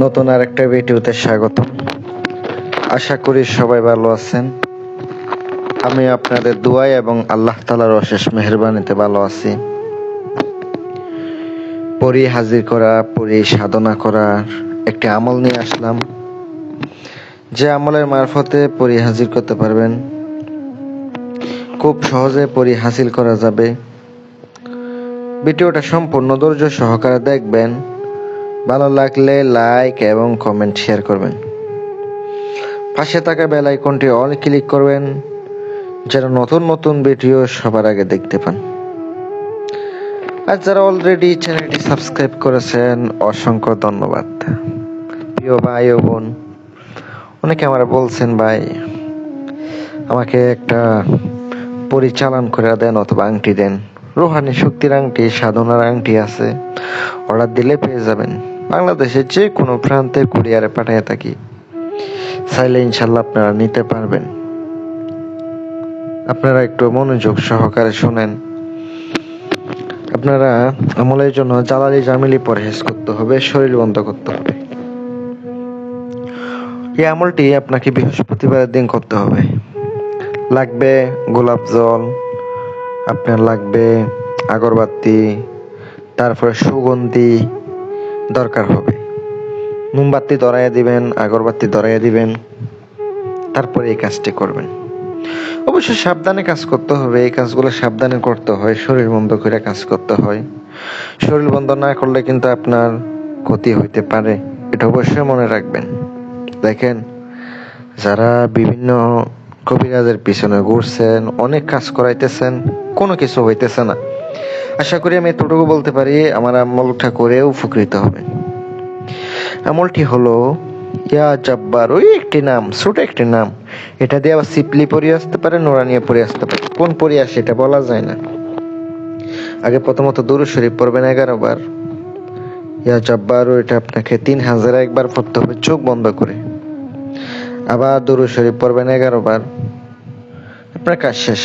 নতুন আর একটা ভিডিওতে স্বাগত। আশা করি সবাই ভালো আছেন। আমি আপনাদের দোয়াই এবং আল্লাহ তালার অশেষ মেহরবানিতে ভালো আছি। পরি হাজির করা, পরি সাধনা করার একটি আমল নিয়ে আসলাম। যে আমলের মারফতে পরি হাজির করতে পারবেন। খুব সহজে পরি হাসিল করা যাবে। ভিডিওটা সম্পূর্ণ ধৈর্য সহকারে দেখবেন। ভালো লাগলে লাইক এবং কমেন্ট শেয়ার করবেন। পাশে থাকা বেল আইকনটি অল ক্লিক করবেন, যেন নতুন নতুন ভিডিও সবার আগে দেখতে পান। আর যারা অলরেডি চ্যানেলটি সাবস্ক্রাইব করেছেন, অসংখ্য ধন্যবাদ। প্রিয় ভাই ও বোন, অনেকে আমার বলছেন, ভাই, আমাকে একটা পরিচালন করে দেন অথবা আংটি দেন। রোহানি শক্তির আংটি, সাধনার আংটি আছে। অর্ডার দিলে পেয়ে যাবেন। বাংলাদেশের যে কোনো প্রান্তে কুরিয়ারে পাঠিয়ে থাকি। চাইলে ইনশাল্লাহ আপনারা নিতে পারবেন। আপনারা একটু মনোযোগ সহকারে শোনেন। আপনারা আমলের জন্য জ্বালালি জামিলি পরহেজ করতে হবে, শরীর বন্ধ করতে হবে। এই আমলটি আপনাকে বৃহস্পতিবারের দিন করতে হবে। লাগবে গোলাপ জল, আপনার লাগবে আগরবাতি, তারপরে সুগন্ধি দরকার হবে। মোমবাতি ধরাইয়া দিবেন, আগরবাতি ধরাইয়া দিবেন, তারপরে এই কাজটি করবেন। অবশ্যই সাবধানে কাজ করতে হবে, এই কাজগুলো সাবধানে করতে হয়, শরীর বন্ধ করে কাজ করতে হয়। শরীর বন্ধ না করলে কিন্তু আপনার ক্ষতি হইতে পারে, এটা অবশ্যই মনে রাখবেন। দেখেন, যারা বিভিন্ন কবিরাজের পিছনে ঘুরছেন, অনেক কাজ করাইতেছেন, কোনো কিছু হইতেছে না। আশা করি আমি এতটুকু বলতে পারি, আমার আমলটা করে উপকৃত হবে। আমলটি হলো, ইয়া জব্বার, ওই একটি নাম, ছোট একটি নাম। এটা দিয়ে আবার সিপলি পরে আসতে পারে, নোরানিয়া পরে আসতে পারে। কোন পরে আসে এটা বলা যায় না। আগে প্রথমত দুরু শরীফ পড়বেন এগারো বার। ইয়া জব্বারও এটা আপনাকে তিন হাজার একবার পড়তে হবে চোখ বন্ধ করে। আবার দুরু শরীফ পড়বেন এগারো বার। আপনার কাজ শেষ।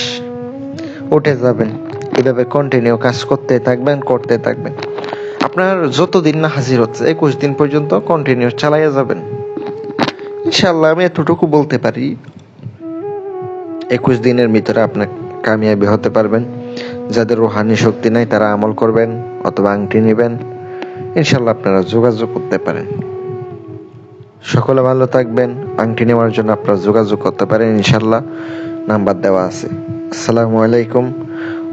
উঠে যাবেন। এভাবে কন্টিনিউ কাজ করতে থাকবেন করতে থাকবেন। আপনার যতদিন না হাজির হচ্ছে, একুশ দিন পর্যন্ত কন্টিনিউ চালাইয়া যাবেন। ইনশাল্লাহ আমি এতটুকু বলতে পারি, একুশ দিনের ভিতরে আপনার কামিয়াবি হতে পারবেন। যাদের রোহানি শক্তি নাই, তারা আমল করবেন অথবা আংটি নেবেন। ইনশাল্লাহ আপনারা যোগাযোগ করতে পারেন। সকলে ভালো থাকবেন, আংটি নেওয়ার জন্য আপনারা যোগাযোগ করতে পারেন ইনশাল্লাহ নাম্বার দেওয়া আছে। আসসালামু আলাইকুম।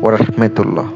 ওরহমতুল্লাহ